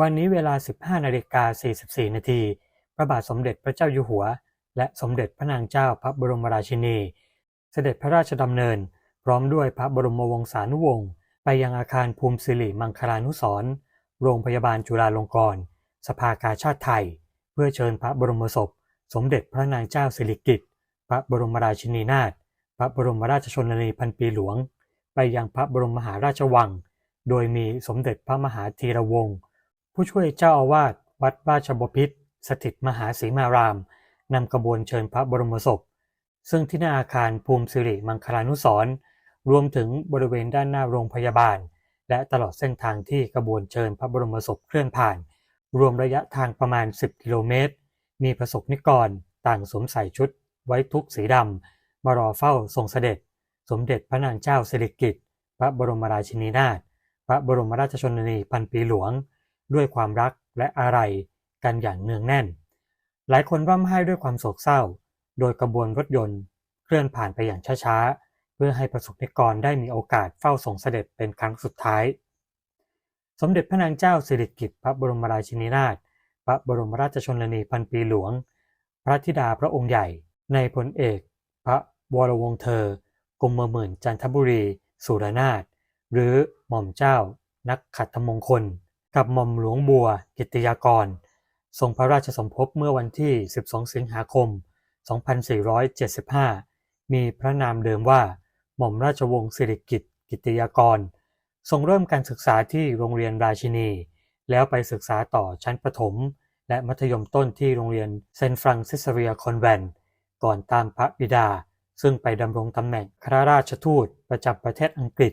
วันนี้เวลา 15นาฬิกา44 นาที พระบาทสมเด็จพระเจ้าอยู่หัว และสมเด็จพระนางเจ้าพระบรมราชินี เสด็จพระราชดำเนิน พร้อมด้วยพระบรมวงศานุวงศ์ไปยังอาคารภูมิสิริมังคลานุสรณ์โรงพยาบาลจุฬาลงกรณ์สภากาชาติไทย เพื่อเชิญพระบรมศพ สมเด็จพระนางเจ้าสิริกิติ์พระบรมราชินีนาถพระบรมราชชนนีพันปีหลวง ไปยังพระบรมมหาราชวัง โดยมีสมเด็จพระมหาธีรวงศ์ ผู้ช่วยเจ้าอาวาสวัดราชบพิตรสถิตมหาศรีมาราม นำกระบวนเชิญพระบรมศพ ซึ่งที่หน้าอาคารภูมิสิริมังคลานุสร์รวมถึงบริเวณด้านหน้าโรงพยาบาล และตลอดเส้นทางที่กระบวนเชิญพระบรมศพเคลื่อนผ่าน รวมระยะทางประมาณ 10 กิโลเมตร มีประสบนิกรต่างสวมใส่ชุด ไว้ทุกสีดำมารอเฝ้าทรงเสด็จ สมเด็จพระนางเจ้าสิริกิติ์พระบรมราชินีนาถพระบรมราชชนนีพันปีหลวง ด้วยความรักและอาลัยกันอย่างเนืองแน่น หลายคนร่ำไห้ด้วยความโศกเศร้า โดยกระบวนรถยนต์เคลื่อนผ่านไปอย่างช้าๆ เพื่อให้ประสบนิกรได้มีโอกาสเฝ้าส่งเสด็จเป็นครั้งสุดท้าย สมเด็จพระนางเจ้าสิริกิติ์พระบรมราชินีนาถ พระบรมราชชนนีพันปีหลวง พระธิดาพระองค์ใหญ่ ในพลเอก พระวรวงศ์เธอกรมหมื่นจันทบุรี สุรนาถ หรือหม่อมเจ้า นักขัตถมงคล กับหม่อมหลวงบัว กิตยากร ทรงพระราชสมภพเมื่อวันที่ 12 สิงหาคม 2475 มีพระนามเดิมว่า หม่อมราชวงศ์สิริกิติ์กิตยากร ทรงเริ่มการศึกษาที่โรงเรียนราชินี แล้วไปศึกษาต่อชั้นประถม และมัธยมต้นที่โรงเรียนเซนฟรังซิสเวียคอนแวนก่อนตามพระบิดา ซึ่งไปดำรงตำแหน่งข้าราชทูตประจำประเทศอังกฤษ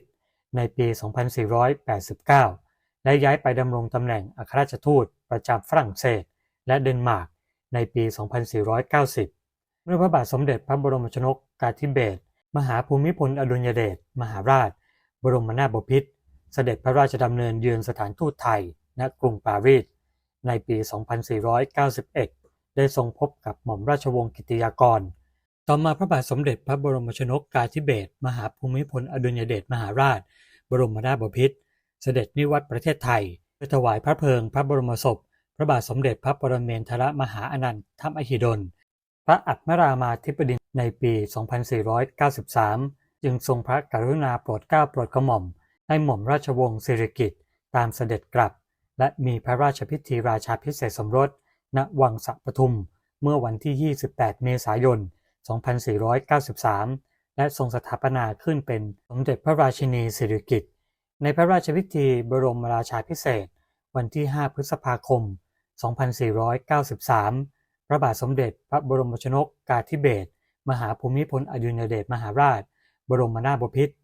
ในปี 2489 และย้ายไปดำรงตำแหน่งอัครราชทูตประจำฝรั่งเศส และเดนมาร์กในปี 2490 เมื่อพระบาทสมเด็จพระบรมชนกกาธิเบศรมหาภูมิพลอดุลยเดชมหาราช บรมนาถบพิตรเสด็จพระราชดำเนินเยือนสถานทูตไทย ณ กรุงปารีส ในปี 2491 ได้ทรงพบกับหม่อมราชวงศ์กิติยากร ต่อมาพระบาทสมเด็จพระบรมชนกกาธิเบศรมหาภูมิพลอดุลยเดชมหาราช บรมนาถบพิตร เสด็จนิวัตรประเทศไทยเพื่อถวายพระเพลิงพระบรมศพ พระบาทสมเด็จพระปรเมนทรมหาอนันทมหิดล พระอัฏมรามาธิบดินในปี 2493 จึงทรงพระกรุณาโปรดเกล้าโปรดกระหม่อม ให้หม่อมราชวงศ์สิริกิติ์ตามเสด็จกลับ และมีพระราชพิธีราชาพิเศษสมรส ณ วังสัปทุม เมื่อวันที่ 28 เมษายน 2493 และทรงสถาปนาขึ้นเป็นสมเด็จพระราชินีสิริกิติ์ ในพระราชพิธีบรมราชาพิเศษวันที่ 5 พฤษภาคม 2493 พระบาทสมเด็จพระบรมชนกกาธิเบศรมหาภูมิพลอดุลยเดชมหาราช บรมนาถบพิตร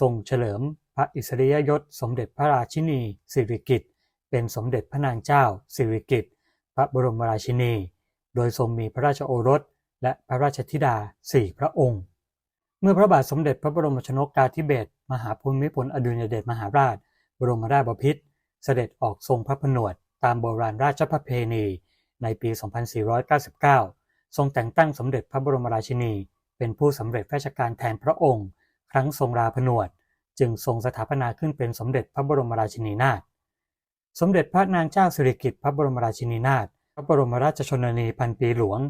ทรงเฉลิมพระอิสริยยศสมเด็จพระราชินี สิริกิติ์เป็นสมเด็จพระนางเจ้า สิริกิติ์พระบรมราชินี โดยทรงมีพระราชโอรส และพระราชธิดาสี่พระองค์ เมื่อพระบาทสมเด็จพระบรมชนกกาธิเบศร มหาภูมิพลอดุลยเดชมหาราช บรมราชบพิตรเสด็จออกทรงพระผนวด ตามโบราณราชประเพณี ในปี 2499 ทรงแต่งตั้งสมเด็จพระบรมราชินี เป็นผู้สำเร็จราชการแทนพระองค์ ครั้งทรงราผนวด จึงทรงสถาปนาขึ้นเป็นสมเด็จพระบรมราชินีนาถสมเด็จพระนางเจ้าสิริกิติ์พระบรมราชินีนาถพระบรมราชชนนีพันปีหลวง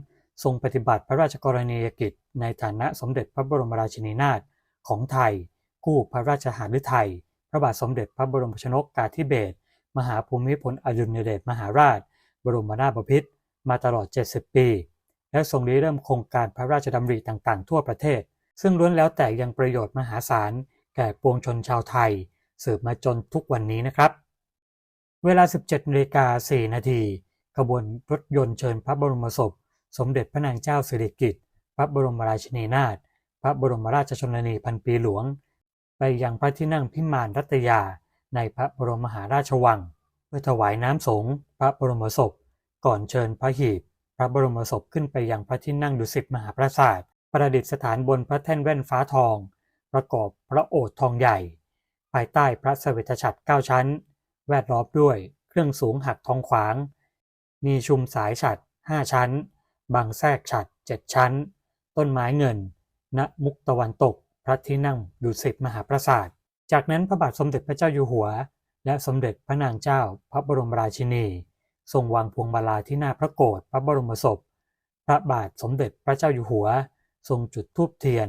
ทรงปฏิบัติพระราชกรณียกิจ ในฐานะสมเด็จพระบรมราชินีนาถของไทย คู่พระราชหฤทัยพระบาทสมเด็จพระบรมชนกกาธิเบศรมหาภูมิพลอดุลยเดชมหาราช บรมนาถบพิตรมาตลอด 70 ปี และทรงริเริ่มโครงการพระราชดำริต่างๆ ทั่วประเทศ ซึ่งล้วนแล้วแต่ยังประโยชน์มหาศาล แก่ปวงชนชาวไทย สืบมาจนทุกวันนี้นะครับ เวลา 17นาฬิกา4นาทีขบวนรถยนต์เชิญพระบรมศพ สมเด็จพระนางเจ้าสิริกิติ์พระบรมราชินีนาถพระบรมราชชนนีพันปีหลวง ไปยังพระที่นั่งพิมานรัตยาในพระบรมมหาราชวัง เพื่อถวายน้ำสงฆ์พระบรมศพ ก่อนเชิญพระหีบ พระบรมศพขึ้นไปยังพระที่นั่งดุสิตมหาปราสาทประดิษฐานบนพระแท่นแว่นฟ้าทอง ประกอบพระโอษฐ์ทองใหญ่ ภายใต้พระเสวตฉัตรเก้าชั้น แวดล้อมด้วยเครื่องสูงหักทองขวาง มีชุมสายฉัตรห้าชั้น บางแทรกฉัตรเจ็ดชั้น ต้นไม้เงิน ณมุกตะวันตก พระที่นั่งดุสิตมหาปราสาท จากนั้นพระบาทสมเด็จพระเจ้าอยู่หัว และสมเด็จพระนางเจ้าพระบรมราชินี ทรงวางพวงมาลาที่หน้าพระโกศพระบรมศพ พระบาทสมเด็จพระเจ้าอยู่หัว ทรงจุดธูปเทียน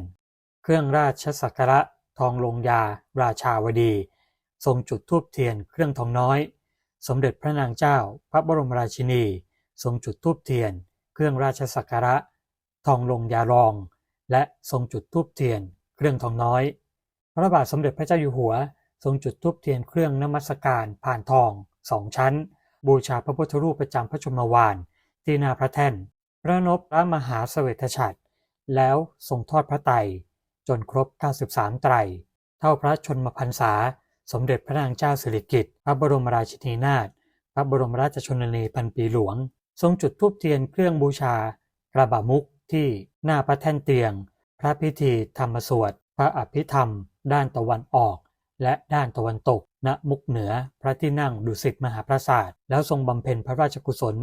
เครื่องราชสักการะทองลงยา ราชาวดี ทรงจุดธูปเทียนเครื่องทองน้อย สมเด็จพระนางเจ้า พระบรมราชินี ทรงจุดธูปเทียน เครื่องราชสักการะ ทองลงยารอง และทรงจุดธูปเทียน เครื่องทองน้อย พระบาทสมเด็จพระเจ้าอยู่หัว ทรงจุดธูปเทียนเครื่องนมัสการผ่านทองสองชั้น บูชาพระพุทธรูปประจำพระชมวานที่หน้าพระแท่น พระนพพระมหาเสวตฉัตรแล้วทรงทอดพระไตรจนครบ 93 ไตร เท่าพระชนมพรรษา สมเด็จพระนางเจ้าสิริกิติ์พระบรมราชินีนาถพระบรมราชชนนีพันปีหลวง ทรงจุดธูปเทียนเครื่องบูชากระบะมุกที่หน้าพระแท่นเตียง พระพิธีธรรมสวดพระอภิธรรม ด้านตะวันออก และด้านตะวันตก ณมุกเหนือพระที่นั่งดุสิตมหาปราสาท แล้วทรงบำเพ็ญพระราชกุศล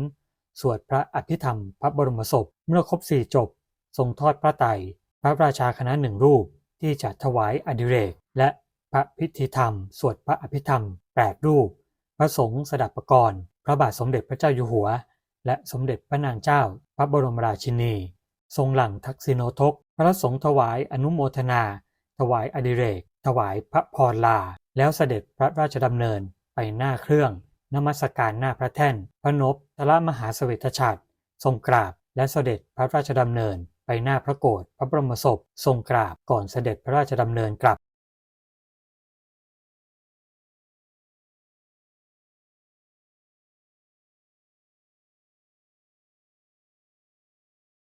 สวดพระอภิธรรม พระบรมศพเมื่อครบสี่จบ ทรงทอดพระไตรพระราชาคณะหนึ่งรูปที่จะถวายอดิเรก และพระพิธีธรรม สวดพระอภิธรรมแปดรูป พระสงฆ์สดับประกรณ์พระบาทสมเด็จพระเจ้าอยู่หัว และสมเด็จพระนางเจ้า พระบรมราชินี ทรงหลังทักษิโนทก พระสงฆ์ถวายอนุโมทนา ถวายอดิเรก ถวายพระพรลา แล้วเสด็จพระราชดำเนินไปหน้าเครื่อง นมัสการหน้าพระแท่น พระนพทละมหาเสวตฉัตรทรงกราบและเสด็จพระราชดำเนิน ไปหน้าพระโกรธพระบรมศพ ทรงกราบก่อนเสด็จพระราชดำเนินกลับ